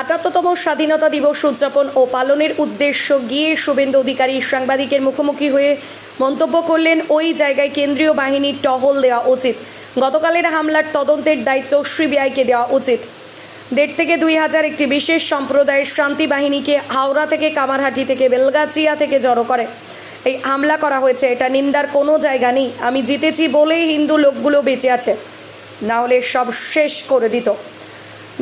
আটাত্ততম স্বাধীনতা দিবস উদযাপন ও পালনের উদ্দেশ্য গিয়ে শুভেন্দু অধিকারী সাংবাদিকের মুখোমুখি হয়ে মন্তব্য করলেন, ওই জায়গায় কেন্দ্রীয় বাহিনীর টহল দেওয়া উচিত। গতকালের হামলার তদন্তের দায়িত্ব সিবিআইকে দেওয়া উচিত। দেড় থেকে দুই হাজার একটি বিশেষ সম্প্রদায়ের শান্তি বাহিনীকে হাওড়া থেকে কামারহাটি থেকে বেলগাছিয়া থেকে জড়ো করে। এই হামলা করা হয়েছে, এটা নিন্দার কোনো জায়গা নেই। আমি জিতেছি বলেই হিন্দু লোকগুলো বেঁচে আছে। না হলে সব শেষ করে দিত।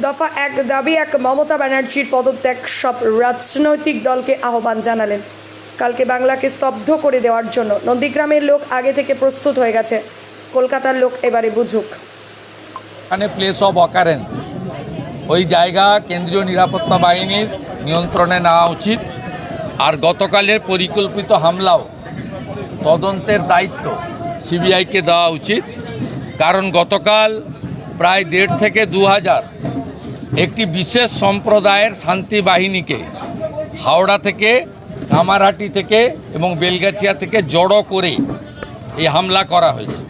দফা এক দাবি, এক মমতা ব্যানার্জির পদত্যাগ, সব রাজনৈতিক দলকে আহ্বান জানালেন। কালকে বাংলাকে স্তব্ধ করে দেওয়ার জন্য নন্দীগ্রামের লোক আগে থেকে প্রস্তুত হয়ে গেছে। কলকাতার লোক এবারে বুঝুক। মানে প্লেস অফ অকারেন্স ওই জায়গা কেন্দ্রীয় নিরাপত্তা বাহিনীর নিয়ন্ত্রণে নেওয়া উচিত। আর গতকালের পরিকল্পিত হামলাও তদন্তের দায়িত্ব সিবিআইকে দেওয়া উচিত। কারণ গতকাল প্রায় দেড় থেকে দু হাজার একটি বিশেষ সম্প্রদায়ের শান্তি বাহিনীকে হাওড়া থেকে, কামারহাটি থেকে এবং বেলগাছিয়া থেকে জড়ো করে এই হামলা করা হয়েছে।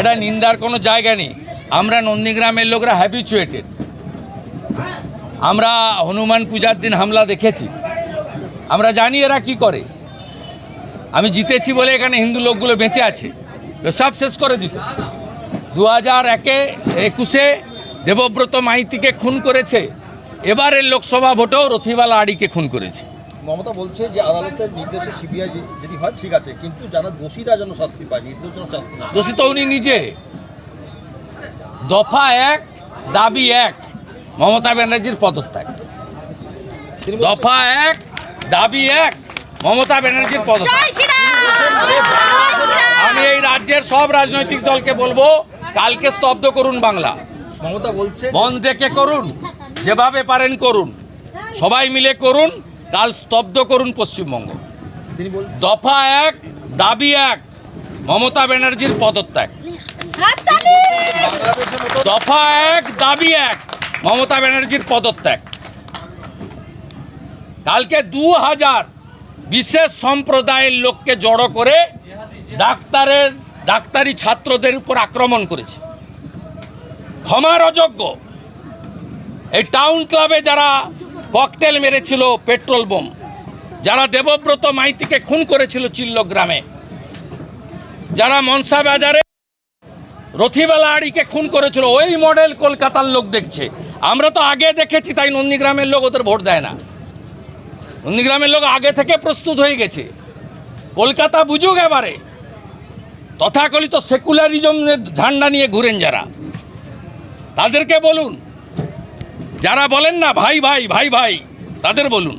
এটা নিন্দার কোনো জায়গা নেই। আমরা নন্দীগ্রামের লোকরা হ্যাবিচুয়েটেড আমরা হনুমান পূজার দিন হামলা দেখেছি। আমরা জানি এরা কি করে। আমি জিতেছি বলে এখানে হিন্দু লোকগুলো বেঁচে আছে। সব শেষ করে দিত। দু হাজার একে, একুশে দেবব্রত মাইতিকে খুন করেছে। এবারের লোকসভা ভোটেও রথিবালা আড়িকে খুন করেছে। মমতা বলছে যে আদালতের নির্দেশে সিবিআই যদি হয় ঠিক আছে কিন্তু যারা দোষীরা যেন শাস্তি পায় নির্দোষ শাস্তি না দোষী তো উনি নিজে। দফা এক দাবি এক মমতা ব্যানার্জির পদত্যাগ। দফা এক দাবি এক মমতা ব্যানার্জির পদত্যাগ। আমি এই রাজ্যের সব রাজনৈতিক দলকে বলব কালকে স্তব্ধ করুন বাংলা। মমতা বলছে বন্ধ ডেকে করুন যেভাবে পারেন করুন। সবাই মিলে করুন কাল স্তব্ধ করুন পশ্চিমবঙ্গ। দফা এক দাবি এক মমতা ব্যানার্জির পদত্যাগ। দফা এক দাবি এক মমতা ব্যানার্জির পদত্যাগ। কালকে দু হাজার বিশেষ সম্প্রদায়ের লোককে জড়ো করে ডাক্তারের ডাক্তারি ছাত্রদের উপর আক্রমণ করেছে। ক্ষমার অযোগ্য। এই টাউন ক্লাবে যারা ককটেল মেরেছিল পেট্রোল বোম যারা দেবব্রত মাইতিকে খুন করেছিল চিল্ল গ্রামে, যারা মনসা বাজারে রথিবালা আড়িকে খুন করেছিল, ওই মডেল কলকাতার লোক দেখছে। আমরা তো আগে দেখেছি, তাই নন্দীগ্রামের লোক ওদের ভোট দেয় না। নন্দীগ্রামের লোক আগে থেকে প্রস্তুত হয়ে গেছে। কলকাতা বুঝুক এবারে। তথাকলিত সেকুলারিজমের ঝান্ডা নিয়ে ঘুরেন যারা। তাদেরকে বলুন। যারা বলেন না ভাই ভাই ভাই ভাই তাদের বলুন।